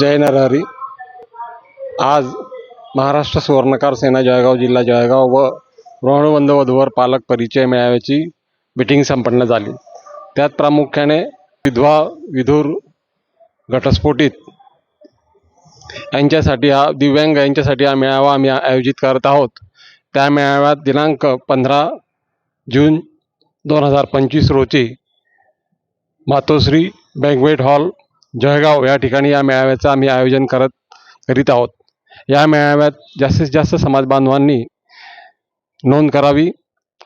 जय नरहरी. आज महाराष्ट्र सुवर्णकार सेना जळगाव जिल्हा जळगाव व ऋणबंध वधूवर पालक परिचय मेळाव्याची मिटिंग संपन्न झाली. त्यात प्रामुख्याने विधवा विधूर घटस्फोटित. यांच्यासाठी हा दिव्यांग यांच्यासाठी हा मेळावा आम्ही आयोजित करत आहोत. त्या मेळाव्यात दिनांक पंधरा जून दोन हजार पंचवीस रोजी मातोश्री बँकवेट हॉल जळगाव या ठिकाणी या मेळाव्याचं आम्ही आयोजन करत करीत आहोत. या मेळाव्यात जास्तीत जास्त समाज बांधवांनी नोंद करावी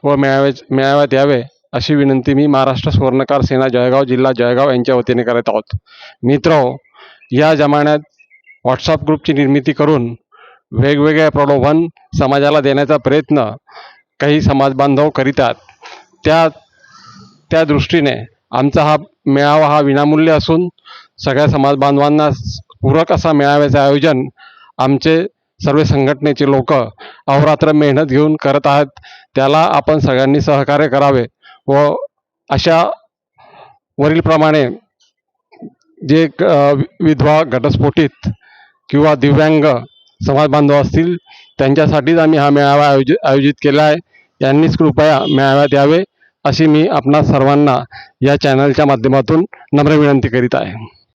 व मेळाव्या मेळाव्यात यावे. अशी विनंती मी महाराष्ट्र स्वर्णकार सेना जळगाव जिल्हा जळगाव यांच्या वतीने करत आहोत. मित्र या जमान्यात व्हॉट्सअप ग्रुपची निर्मिती करून वेगवेगळे प्रलोभन समाजाला देण्याचा प्रयत्न काही समाजबांधव करीतात. त्या त्या दृष्टीने आमचा हा मेळावा हा विनामूल्य असून सगळ्या समाजबांधवांना पूरक असा मेळाव्याचे आयोजन आमचे सर्व संघटनेचे लोक अहोरात्र मेहनत घेऊन करत आहेत. त्याला आपण सगळ्यांनी सहकार्य करावे. व अशा वरीलप्रमाणे जे क- वि- विधवा घटस्फोटित किंवा दिव्यांग समाज बांधव असतील त्यांच्यासाठीच आम्ही हा मेळावा आयोजित आयोजित केला आहे. यांनीच कृपया मेळाव्यात यावे अशी मी आपणा सर्वांना या चॅनलच्या माध्यमातून नम्र विनंती करीत आहे.